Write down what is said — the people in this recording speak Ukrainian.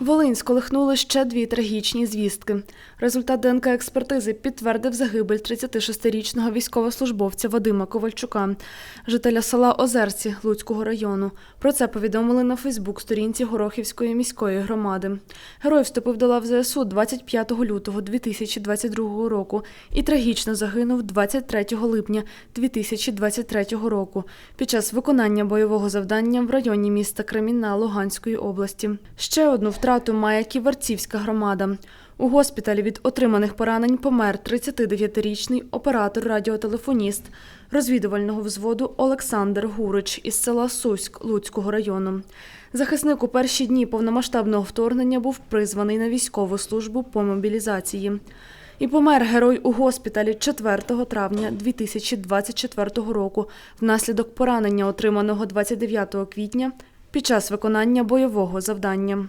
Волинь сколихнули ще дві трагічні звістки. Результат ДНК експертизи підтвердив загибель 36-річного військовослужбовця Вадима Ковальчука, жителя села Озерці Луцького району. Про це повідомили на Фейсбук-сторінці Горохівської міської громади. Герой вступив до лав ЗСУ 25 лютого 2022 року і трагічно загинув 23 липня 2023 року під час виконання бойового завдання в районі міста Кремінна Луганської області. Ще одну втрату має Ківерцівська громада. У госпіталі від отриманих поранень помер 39-річний оператор-радіотелефоніст розвідувального взводу Олександр Гурич із села Суськ Луцького району. Захисник у перші дні повномасштабного вторгнення був призваний на військову службу по мобілізації. І помер герой у госпіталі 4 травня 2024 року внаслідок поранення, отриманого 29 квітня під час виконання бойового завдання.